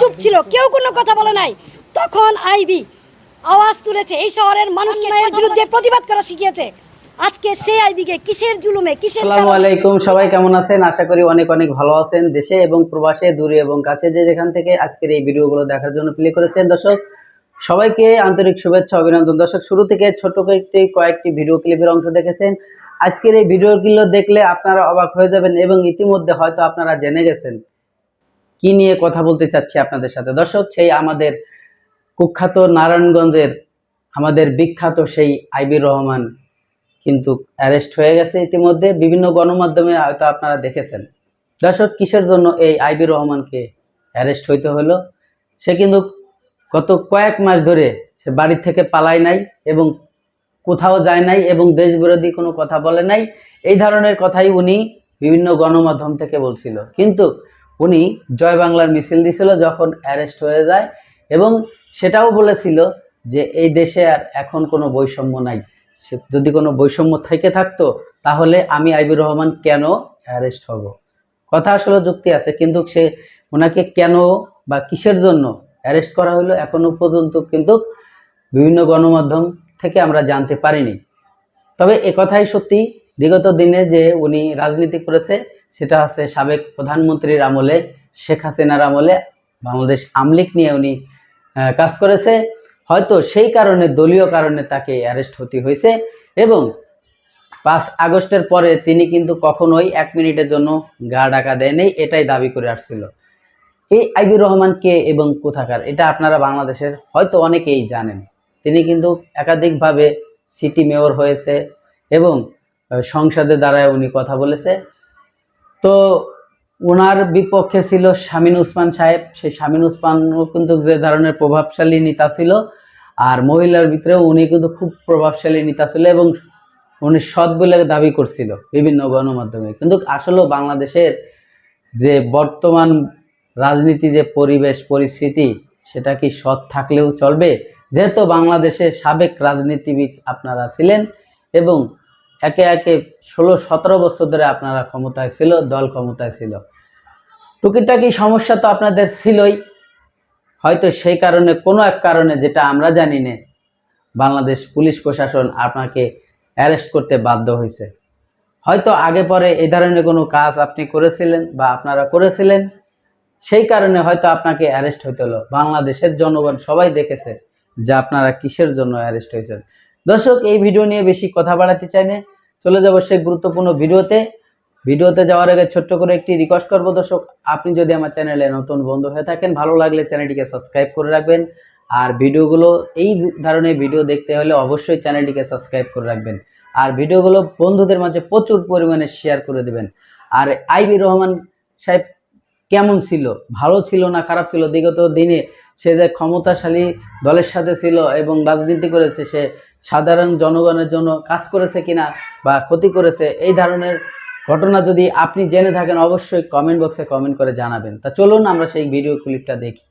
চুপ ছিল কেউ কোনো কথা বলে নাই। তখন আইবি আওয়াজ তুলেছে এই শহরের মানুষকে এর বিরুদ্ধে প্রতিবাদ করা শিখিয়েছে। আজকে সেই আইবিকে কিসের জুলুমে কিসের আসসালামু আলাইকুম সবাই কেমন আছেন? আশা করি অনেক অনেক ভালো আছেন দেশে এবং প্রবাসে দূরে এবং কাছে যে যেখান থেকে আজকের এই ভিডিওগুলো দেখার জন্য প্লে করেছেন। দর্শক সবাইকে আন্তরিক শুভেচ্ছা অভিনন্দন। দর্শক শুরু থেকে ছোট কয়েকটি কয়েকটি ভিডিও ক্লিপের অংশ দেখেছেন। আজকের এই ভিডিওগুলো দেখলে আপনারা অবাক হয়ে যাবেন এবং ইতিমধ্যে হয়তো আপনারা জেনে গেছেন। কি নিয়ে কথা বলতে চাচ্ছি আপনাদের সাথে? দর্শক, সেই আমাদের কুখ্যাত নারায়ণগঞ্জের আমাদের বিখ্যাত সেই আইবির রহমান কিন্তু অ্যারেস্ট হয়ে গেছে ইতিমধ্যে। বিভিন্ন গণমাধ্যমে হয়তো আপনারা দেখেছেন। দর্শক, কিসের জন্য এই আইবি রহমানকে অ্যারেস্ট হইতে হলো? সে কিন্তু গত কয়েক মাস ধরে সে বাড়ি থেকে পালায় নাই এবং কোথাও যায় নাই এবং দেশ বিরোধী কোনো কথা বলে নাই। এই ধরনের কথাই উনি বিভিন্ন গণমাধ্যম থেকে বলছিল। কিন্তু উনি জয় বাংলার মিছিল দিছিল যখন অ্যারেস্ট হয়ে যায় এবং সেটাও বলেছিল যে এই দেশে আর এখন কোনো বৈষম্য নাই। যদি কোনো বৈষম্য থেকে থাকতো তাহলে আমি আইবুর রহমান কেন অ্যারেস্ট হব? কথা আসলে যুক্তি আছে, কিন্তু সে ওনাকে কেন বা কিসের জন্য অ্যারেস্ট করা হলো এখনও পর্যন্ত কিন্তু বিভিন্ন গণমাধ্যম থেকে আমরা জানতে পারিনি। তবে কথাই সত্যি। বিগত দিনে যে উনি রাজনীতি করেছে সেটা হচ্ছে সাবেক প্রধানমন্ত্রীর আমলে, শেখ হাসিনার আমলে, বাংলাদেশ আমলিক নিয়ে উনি কাজ করেছে। হয়তো সেই কারণে, দলীয় কারণে তাকে অ্যারেস্ট হতে হয়েছে এবং পাঁচ আগস্টের পরে তিনি কিন্তু কখনোই এক মিনিটের জন্য গা ডাকা দেয়নি, এটাই দাবি করে আসছিল। এই আইবির রহমান কে এবং কোথাকার, এটা আপনারা বাংলাদেশের হয়তো অনেকেই জানেন। তিনি কিন্তু একাধিকভাবে সিটি মেয়র হয়েছে এবং সংসদে দাঁড়ায় উনি কথা বলেছে। তো ওনার বিপক্ষে ছিল শামিন উসমান সাহেব। সেই শামিন উসমানও কিন্তু যে ধরনের প্রভাবশালী নেতা ছিল, আর মহিলার ভিতরেও উনি কিন্তু খুব প্রভাবশালী নেতা ছিল এবং উনি সৎ বলে দাবি করছিল বিভিন্ন গণমাধ্যমে। কিন্তু আসলেও বাংলাদেশের যে বর্তমান রাজনীতি, যে পরিবেশ, পরিস্থিতি, সেটা কি সৎ থাকলেও চলবে? যেহেতু বাংলাদেশের সাবেক রাজনীতিবিদ আপনারা ছিলেন এবং একে একে ষোলো, সতেরো বছর ধরে আপনারা ক্ষমতায় ছিল, দল ক্ষমতায় ছিল। টুকিটাকি সমস্যা তো আপনাদের ছিলই। হয়তো সেই কারণে, কোনো এক কারণে যেটা আমরা জানি না, বাংলাদেশ পুলিশ প্রশাসন আপনাকে অ্যারেস্ট করতে বাধ্য হয়েছে। হয়তো আগে পরে এই ধরনের কোনো কাজ আপনি করেছিলেন বা আপনারা করেছিলেন, সেই কারণে হয়তো আপনাকে অ্যারেস্ট হতে হলো। বাংলাদেশের জনগণ সবাই দেখেছে যে আপনারা কিসের জন্য অ্যারেস্ট হয়েছেন। দর্শক, এই ভিডিও নিয়ে বেশি কথা বাড়াতে চাই না। চলে যাব সেই গুরুত্বপূর্ণ ভিডিওতে। ভিডিওতে যাওয়ার আগে ছোট্ট করে একটি রিকোয়েস্ট করব। দর্শক, আপনি যদি আমার চ্যানেলে নতুন বন্ধু হয়ে থাকেন, ভালো লাগলে চ্যানেলটিকে সাবস্ক্রাইব করে রাখবেন। আর ভিডিওগুলো, এই ধরনের ভিডিও দেখতে হলে অবশ্যই চ্যানেলটিকে সাবস্ক্রাইব করে রাখবেন। আর ভিডিওগুলো বন্ধুদের মাঝে প্রচুর পরিমাণে শেয়ার করে দেবেন। আর আইবি রহমান সাহেব কেমন ছিল? ভালো ছিল না খারাপ ছিল? বিগত দিনে সে যে ক্ষমতাশালী দলের সাথে ছিল এবং রাজনীতি করেছে, সে সাধারণ জনগণের জন্য কাজ করেছে কিনা বা ক্ষতি করেছে, এই ধরনের ঘটনা যদি আপনি জেনে থাকেন, অবশ্যই কমেন্ট বক্সে কমেন্ট করে জানাবেন। তা চলুন আমরা সেই ভিডিও ক্লিপটা দেখি।